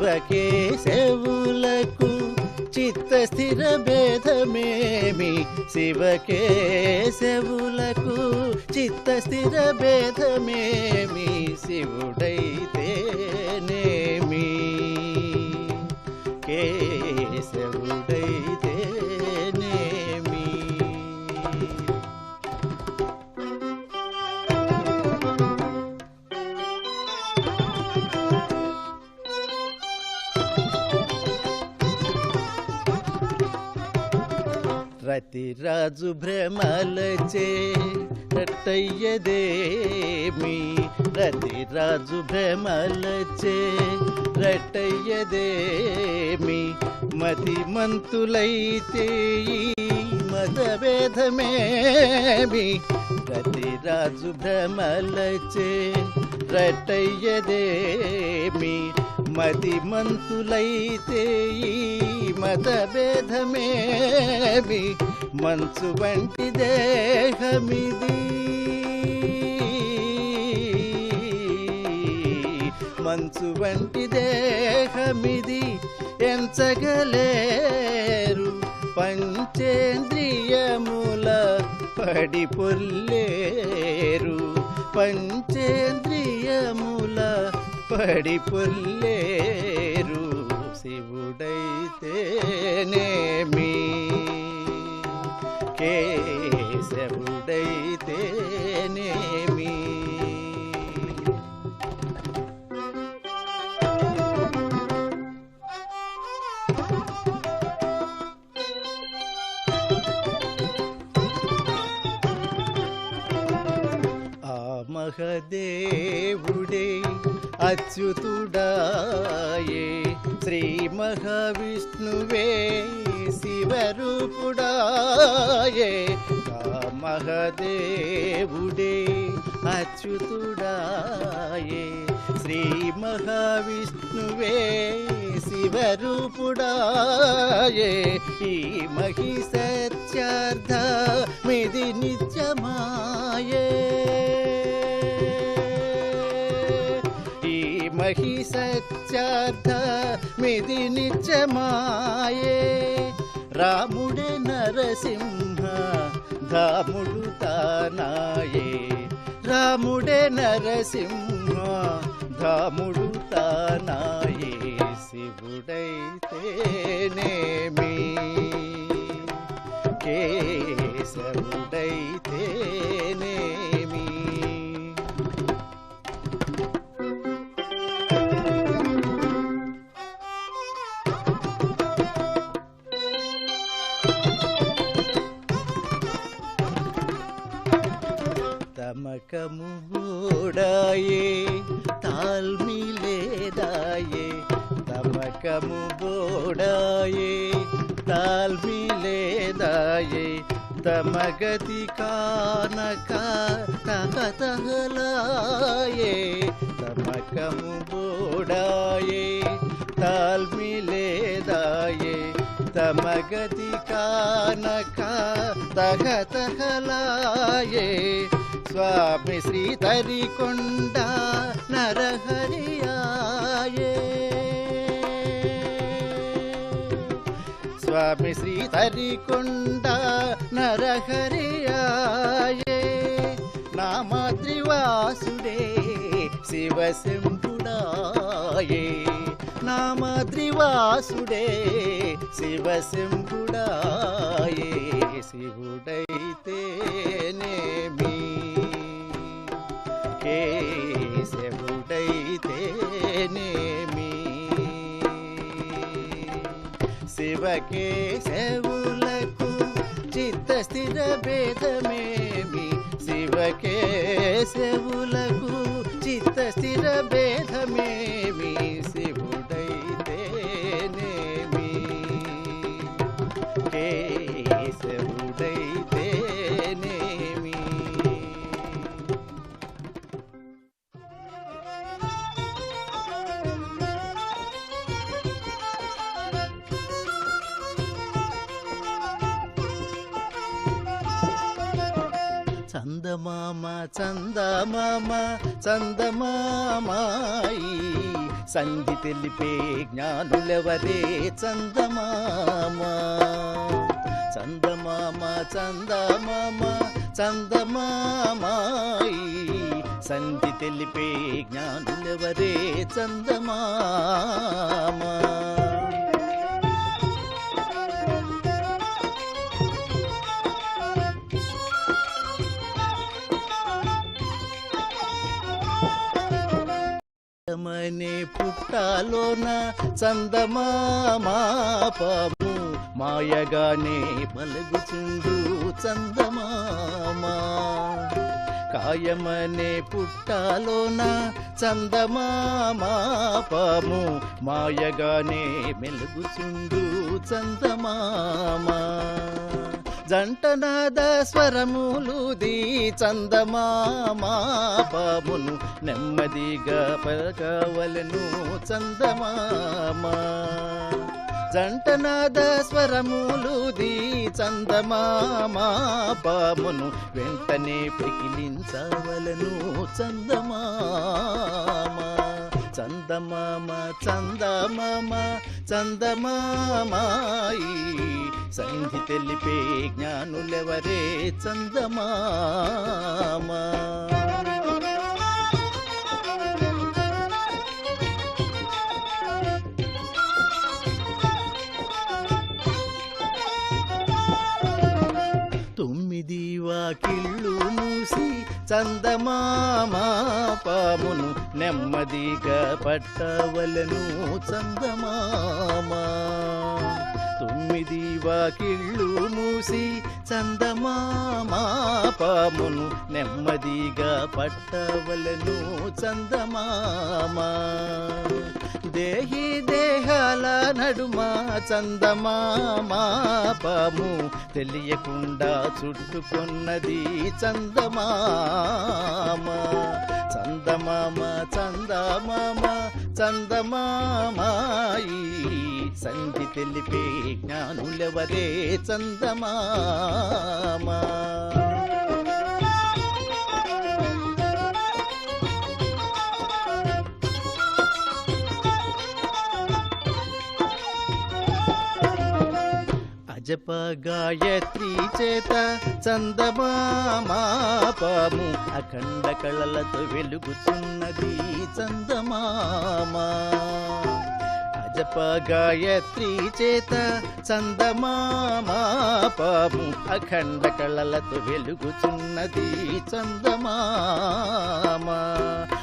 శివకేశవులకు చిత్తస్థిర భేదమేమి? శివకేశవులకు చిత్తస్థిర భేదమేమి? శివుడైతే రతిరాజు భ్రమలచే రట్టయ్యదేమి రతిరాజు భ్రమలచే రట్టయ్యదేమి మతి మంతులైతే ఈ మతభేదమేమి రతిరాజు భ్రమలచే రట్టయ్యదేమి మతి మంతులైతే మతభేదమేమి మంచు వంటి దేహమిది. మంచు వంటి దేహమిది. ఎంచగలేరు పంచేంద్రియముల పడి పొల్లేరు. పంచేంద్రియముల పడి పొల్లేరు. శివుడైతేనేమి? కేశవుడైతేనేమి మహదేవుడే అచ్యుతుడాయే శ్రీ మహావిష్ణువే శివరూపుడాయే ఆ మహదేవుడే అచ్యుతుడాయే శ్రీ మహావిష్ణువే శివరూపుడాయే ఈ మహి సత్యార్థ మిది నిత్యమాయే ఈ మహి సత్యార్థ మిది నిత్యమాయే రాముడే నరసింహ రాముడు తానాయే. రాముడే నరసింహ రాముడు తానాయే. శివుడైతేనేమి? కేశవుడైతేనే తమకము బోడాయే తాల్మి లేదాయే తమకము బోడాయే తాల్మి లేదాయే తమగతి కానక తహతహలాయే తమకము బోడాయే తాల్మి లేదాయే తమగతి కానక తహతహలాయే స్వామి శ్రీ తరికొండ నరహరియాయే. స్వామి శ్రీ తరికొండ నరహరియాయే నామాద్రివాసుడే శివశంభుడాయే. నామాద్రివాసుడే శివశంభుడాయే. శివుడైతేనే శివకేశవులకు చిత్తస్థిర భేదమేమి? శివకే శివకేశవులకు చిత్తస్థిర భేదమేమి? శివుడైతేనేమి? కేశవుడైతేనేమి చందమామాయి. సంధి తెలిపే జ్ఞానులెవరే చందమామ? చందమామ చందమామ చందమామాయి. సంధి తెలిపే జ్ఞానులెవరే చందమామా? మనే పుట్టాలోన చందమామాపము మాయగానే పలుగుచుండు చందమామా. కాయమనే పుట్టాలోన చందమామాపము మాయగానే మెలుగుచుండు చందమామా. జంటనాద స్వరములుది చందమామాపమును నెమ్మదిగా పలకవలను చందమామా. జంటనాద స్వరములుది చందమామాపమును వెంటనే పికిలించవలను చందమామా. చందమామ చందమామ చందమామాయి. సంధి తెలిపే జ్ఞానులెవరే చందమామా? తొమ్మిది వాకిళ్ళు మూసి చందమామా పామును నెమ్మదిగా పట్టవలను చందమామా. తొమ్మిది వాకిళ్ళు మూసి చందమామాపామును నెమ్మదిగా పట్టవలను చందమామా. దేహి దేహాల నడుమ చందమామాపము తెలియకుండా చుట్టుకున్నది చందమామ. చందమామ చందమామ చందమామాయి. సంధి తెలిపే జ్ఞానులెవరే చందమామా? జప గాయత్రి చేత చందమామాపము అఖండ కళలతో వెలుగుతున్నది చందమామా. జప గాయత్రి చేత చందమామాపము అఖండ కళలతో వెలుగుచున్నది చందమామా.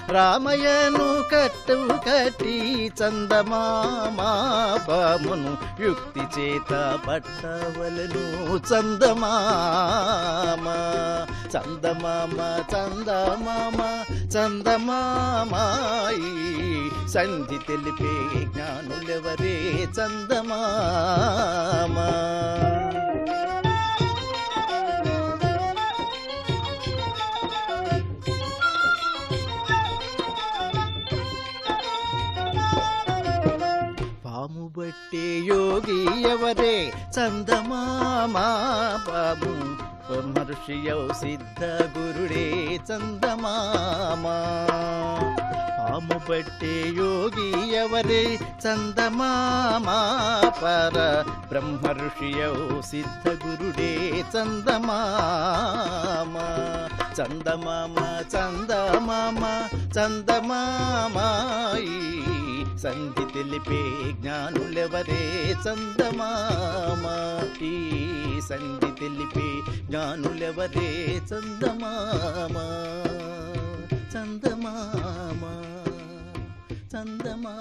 రామయ్యను కట్టు కట్టి చందమామాపమును యుక్తి చేత పట్టవలను చందమామ. చందమామ చందమామ చందమామాయి సంధి తెలిపే జ్ఞానులెవరే చందమామా? పాము యోగి ఎవరే చందమామా పాము మహర్షియౌ సిద్ధ గురుడే చందమామా. పాము బట్టే యోగి ఎవరే చందమామా పర బ్రహ్మర్షియౌ సిద్ధ గురుడే చందమామా. చందమామ చందమామ చందమామాయి సంధి తెలిపే జ్ఞానులెవరే చందమామ? ఈ సంధి తెలిపే జ్ఞానులెవరే చందమామ? చందమామ? చందమామ?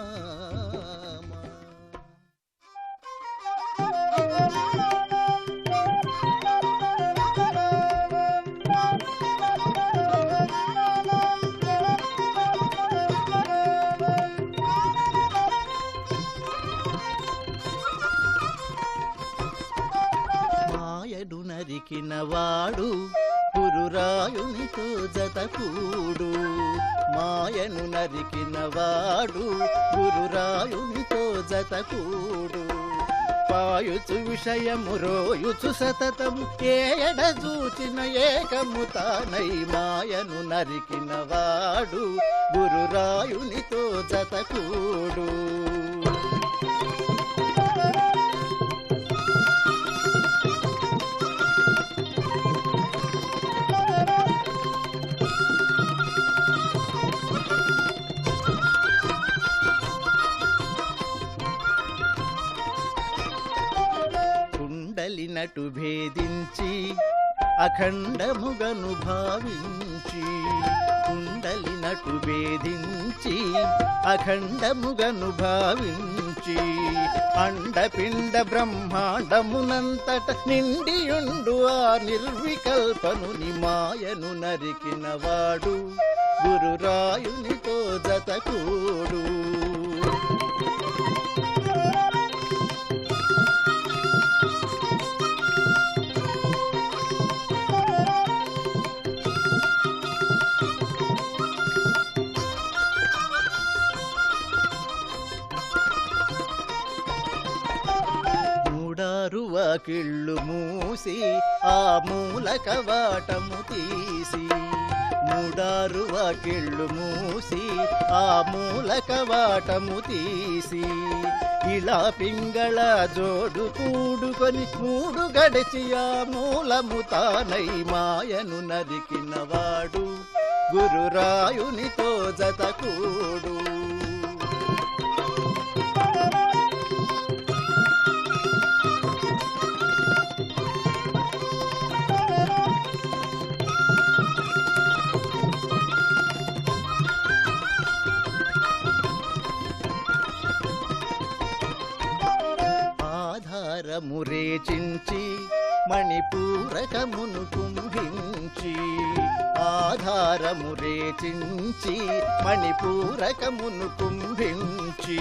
మాయడు వాడు పురురాయునితో జతకూడు. మాయను నరికిన వాడు గురురాయునితో జతకూడు. పాయుచు విషయము రోయుచు సతతము ఏడ చూచిన ఏకము తానై మాయను నరికిన వాడు గురురాయునితో జతకూడు. అటు భేదించి అఖండముగను భావించి కుండలినటు భేదించి అఖండముగను భావించి అండపిండ బ్రహ్మాండమునంతట నిండియుండు ఆ నిర్వికల్పను మాయను నరికిన వాడు గురురాయునితో జతకూడు. కిళ్ళు మూసి ఆ మూలక వాటము తీసి మూడారు వాకిళ్ళు మూసి ఆ మూలక వాటము తీసి ఇలా పింగళ జోడు కూడుకొని మూడు గడిచి ఆ మూలము తానై మాయను నరికినవాడు గురురాయునితో జత కూడు. మణిపూరకమును కుంభించి ఆధారము రేచించి మణిపూరకమును కుంభించి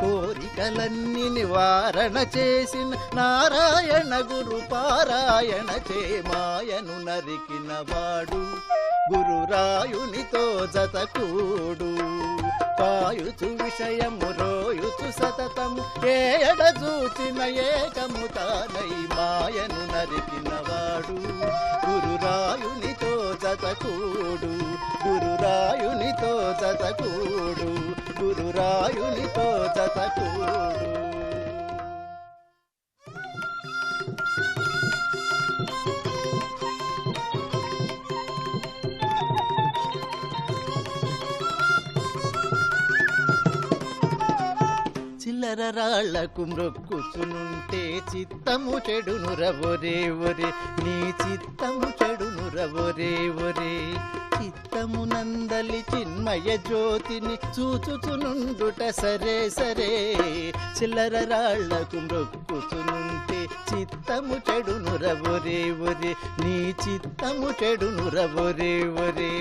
కోరికలన్నీ నివారణ చేసిన నారాయణ గురు పారాయణ చే మాయను నరికిన వాడు గురురాయునితో జతకూడు. తాయుచు విషయము రోయుచు సతతము. ఏడ చూచిన ఏకము తానై మాయను నరికినవాడు. గురురాయునితో చతకూడు గురురాయునితో చతకూడు గురురాయునితో చతకూడు చిల్లర రాళ్ళకు మ్రొక్కుచునుంటే చిత్తము చెడును రవొరే ఒరే నీ చిత్తము చెడును రవొరే ఒరే చిత్తము నందలి చిన్మయ జ్యోతిని చూచుచునుండుట సరే సరే. చిల్లర రాళ్ళకు మ్రొక్కుచునుంటే చిత్తము చెడును రవొరే ఒరే నీ చిత్తము చెడును రవొరే ఒరే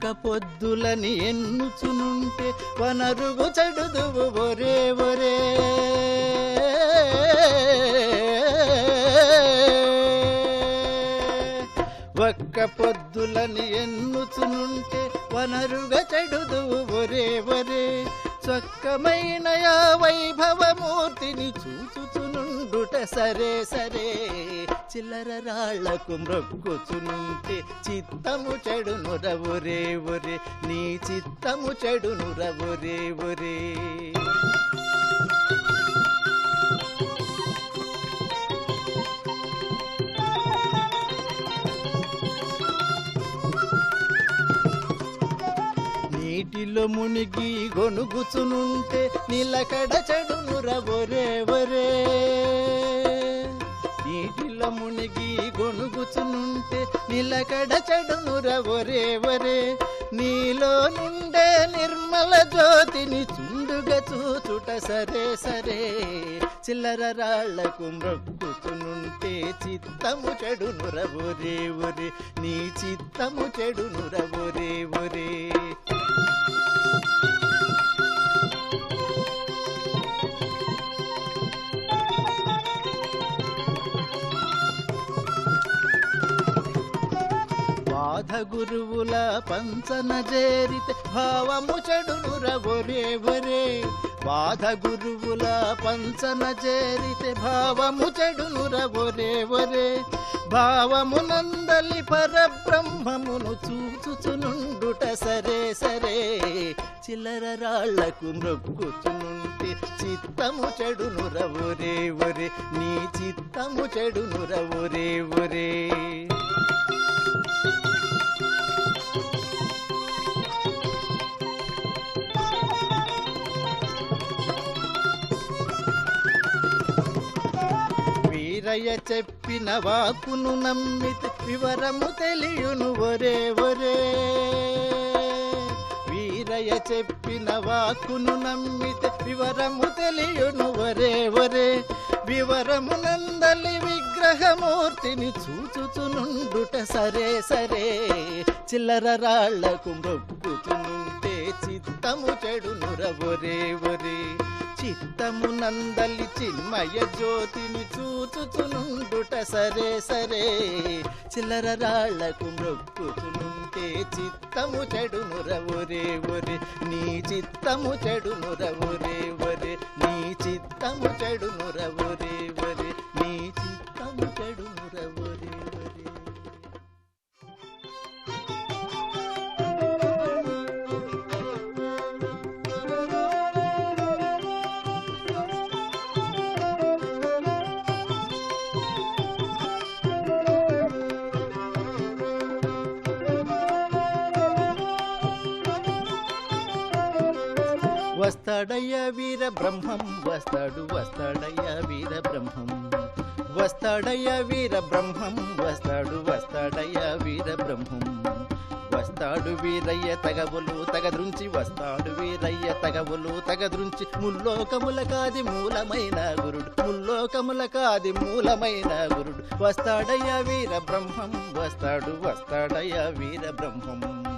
ఒక్క పొద్దులని ఎన్నుచునుంటే వనరుగు చెడుదువు ఒరే ఒరే. ఒక్క పొద్దులని ఎన్నుచునుంటే వనరుగా చెడుదువు ఒరే ఒరే. చక్కమైన వైభవమూర్తిని వైభవమూర్తిని ఉండుట సరే సరే. చిల్లర రాళ్ళకు మ్రొక్కుచునుంటే చిత్తము చెడు నురవురే ఒరే. నీ చిత్తము చెడు నురవురే ఒరే. నీటిలో మునిగి గొనుగుచునుంటే నీలకడ చెడును రవరే వరే. నీటిలో మునిగి గొనుగుచునుంటే నీలకడ చెడును రవరే వరే. నీలో నుండే నిర్మల జ్యోతిని చుండుగా చూచుట సరే సరే. చిల్లర రాళ్ళకు మ్రొక్కుచునుంటే చిత్తము చెడు రవొరే ఒరే నీ చిత్తము చెడు రవొరే ఒరే గురువుల పంచన చేరితే భావము చెడును రవరే వరే బాధ గురువుల పంచన చేరితే భావము చెడును రవరే వరే భావమునందలి పరబ్రహ్మమును చూచుచునుండుట సరే సరే. చిల్లర రాళ్ళకు మ్రొక్కుచునుంటే చిత్తము చెడును రవురే ఒరే. నీ చిత్తము చెడును రవురే ఒరే. వీరయ్య చెప్పిన వాకును నమ్మితే వివరము తెలియను. ఒరే ఒరే. వీరయ్య చెప్పిన వాకును నమ్మితే వివరము తెలియను. ఒరే ఒరే. వివరము నందలి విగ్రహమూర్తిని చూచుచునుండుట సరే సరే. చిల్లర రాళ్ళకు మొక్కుచునుంటే చిత్తము చెడునుర. ఒరే ఒరే. చిత్తము నందలి చిన్మయ జ్యోతిని చూచుచునుండుట సరే సరే. చిల్లర రాళ్ళకు మొక్కుచునుంటే చిత్తము చెడునుర ఒరే ఒరే. నీ చిత్తము చెడునుర ఒరే ఒరే. నీ చిత్తము చెడునుర ఒరే ఒరే. నీ చిత్తము చెడునుర ఒరే ఒరే. వస్తాడయ్య వీర బ్రహ్మం వస్తాడు వస్తాడయ్య వీర బ్రహ్మం. వస్తాడయ్య వీర బ్రహ్మం వస్తాడు వస్తాడయ్య వీర బ్రహ్మం. వస్తాడు వీరయ్య తగవులు తగదృంచి వస్తాడు వీరయ్య తగవులు తగదృంచి ముల్లోకముల కాది మూలమైన గురుడు ముల్లోకముల కాది మూలమైన గురుడు. వస్తాడయ్య వీర బ్రహ్మం వస్తాడు వస్తాడయ్య వీర బ్రహ్మం.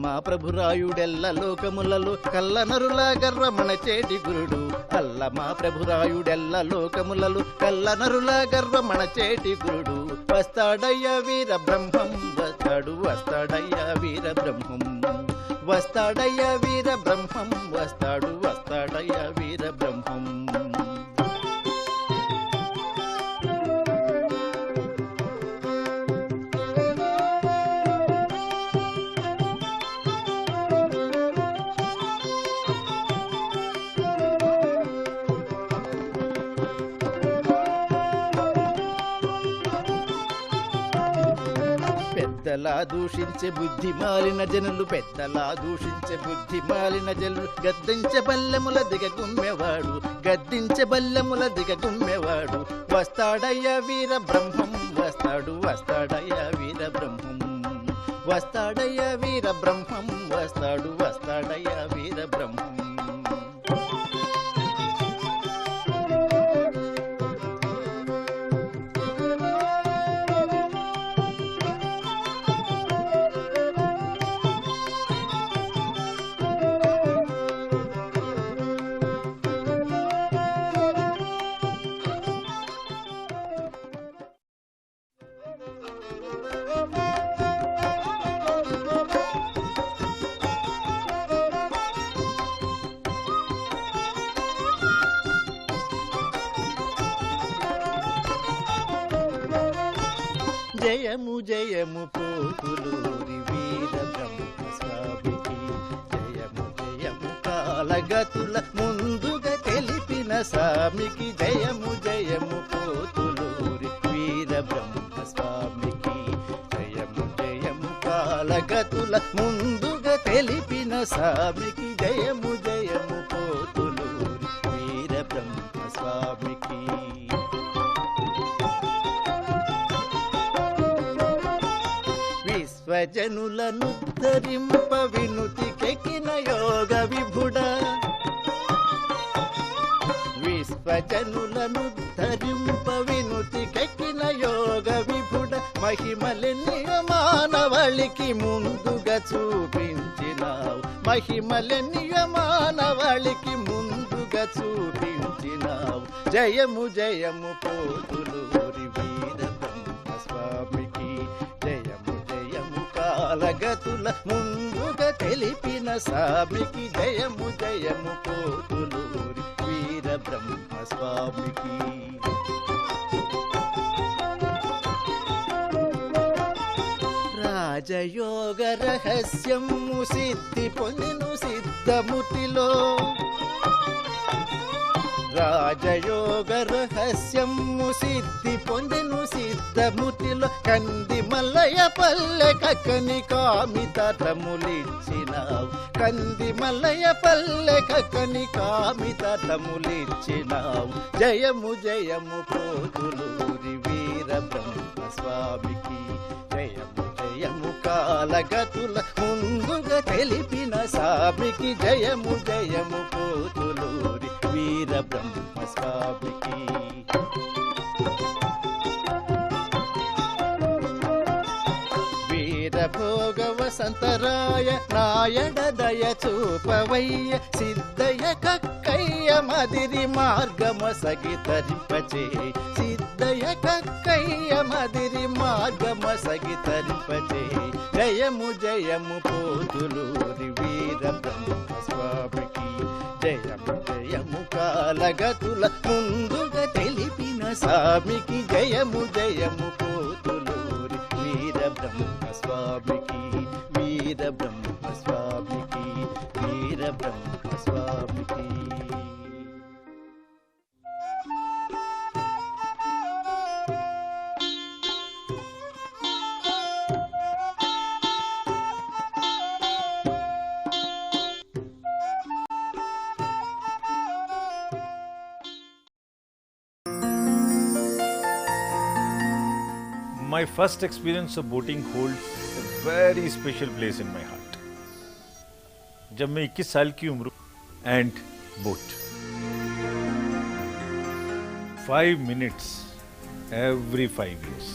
అల్లమా ప్రభురాయుడెల్ల లోకములలో కల్లనరులా గర్వమణ చేటి గురుడు. అల్లమా ప్రభురాయుడెల్ల లోకములలో కల్లనరులా గర్వమణ చేటి గురుడు. వస్తాడయ్య వీర బ్రహ్మం వస్తాడు వస్తాడయ్య వీర బ్రహ్మం వస్తాడయ్య వీర బ్రహ్మం వస్తాడు వస్తాడయ్య వీర బ్రహ్మం పెద్దలా దూషించే బుద్ధి మాలిన జనులు పెద్దలా దూషించే బుద్ధి మాలిన జనులు. గద్దించే బల్లెముల దిగగుమ్మెవాడు గద్దించే బల్లెముల దిగగుమ్మెవాడు. వస్తాడయ్య వీర బ్రహ్మం వస్తాడు వస్తాడయ్యా వీర బ్రహ్మం. వస్తాడయ్య వీర బ్రహ్మం వస్తాడు వస్తాడయ్యా వీర బ్రహ్మం. పోతులూరి వీర బ్రహ్మ స్వామికి జయము జయము కాలగతుల ముందుగా తెలిపిన స్వామికి జయము జయము పోతులూరి వీర బ్రహ్మ స్వామికి జయము జయము కాలగతుల ముందుగా తెలిపిన స్వామికి జయము జయము గజనులను ధరింప వినుతికెక్కిన యోగ విభుడ. విశ్వజనులను ధరింప వినుతికెక్కిన యోగ విభుడ. మహిమలెన్ని మానవళికి ముందుగా చూపించినావు. మహిమలెన్ని మానవళికి ముందుగా చూపించినావు. జయము జయము పోతులూరి వీర కాలగతుల ముందుగా తెలిపిన సామికి జయము జయము పోతులూరి వీర బ్రహ్మ స్వామికి రాజయోగ రహస్యము సిద్ధి పొందిను సిద్ధముటిలో రాజయోగ రహస్యము సిద్ధి పొందెను సిద్ధముతిలో కంది మల్లయ్య పల్లె కక్కని కామితములిచ్చినావు కంది మల్లయ్య పల్లె కక్కని కామితములిచ్చినావు జయము జయము పోతులూరి వీర బ్రహ్మ స్వామికి కాలగతుల ముందుగా తెలిపిన సాబికి జయము జయము పోతులూరి వీర బ్రహ్మ స్వామికి సంతరాయ నాయడ దయ చూపవయ్య సిద్ధయ కక్కయ్య మదిరి మార్గమ సగి తరింపచే. సిద్ధయ్య కక్కయ్య మదిరి మార్గమ సగి తరింపచే. జయము జయము పోతులు వీర బ్రహ్మ స్వామికి. జయము జయము కాలగతుల ముందుగా తెలిపిన స్వామికి జయము జయము పోతులూరి వీర బ్రహ్మ స్వామికి. first experience of boating holds a very special place in my heart. जब मैं 21 साल की उम्र and vote. Five minutes every five years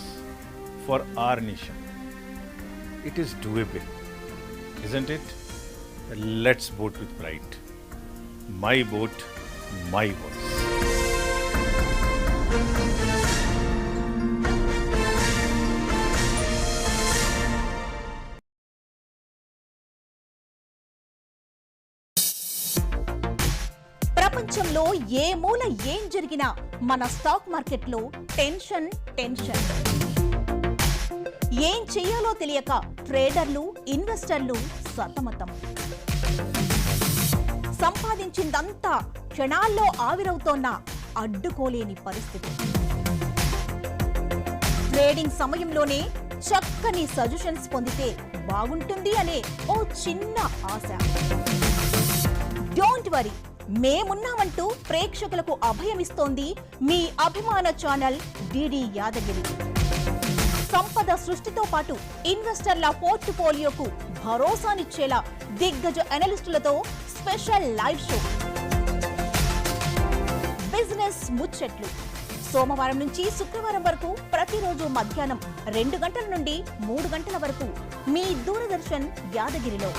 for our nation. It is doable isn't it let's vote with bright my vote my voice ఏ మూల ఏం జరిగినా మన stock మార్కెట్లో టెన్షన్ టెన్షన్. ఏం చేయాలో తెలియక ట్రేడర్లు ఇన్వెస్టర్లు సతమతం. సంపాదించిందంతా క్షణాల్లో ఆవిరవుతోన్న అడ్డుకోలేని పరిస్థితి. ట్రేడింగ్ సమయంలోనే చక్కని సజెషన్స్ పొందితే బాగుంటుంది అనే ఓ చిన్న ఆశ. Don't worry. మేమున్నామంటూ ప్రేక్షకులకు అభయమిస్తోంది మీ అభిమాన ఛానల్ డిడి యాదగిరి. సంపద సృష్టితో పాటు ఇన్వెస్టర్ల పోర్ట్ఫోలియోకు భరోసానిచ్చేలా దిగ్గజ అనలిస్టులతో స్పెషల్ లైవ్ షో. బిజినెస్ ముచ్చట్లు. సోమవారం నుంచి శుక్రవారం వరకు ప్రతిరోజు మధ్యాహ్నం రెండు గంటల నుండి మూడు గంటల వరకు మీ దూరదర్శన్ యాదగిరిలో.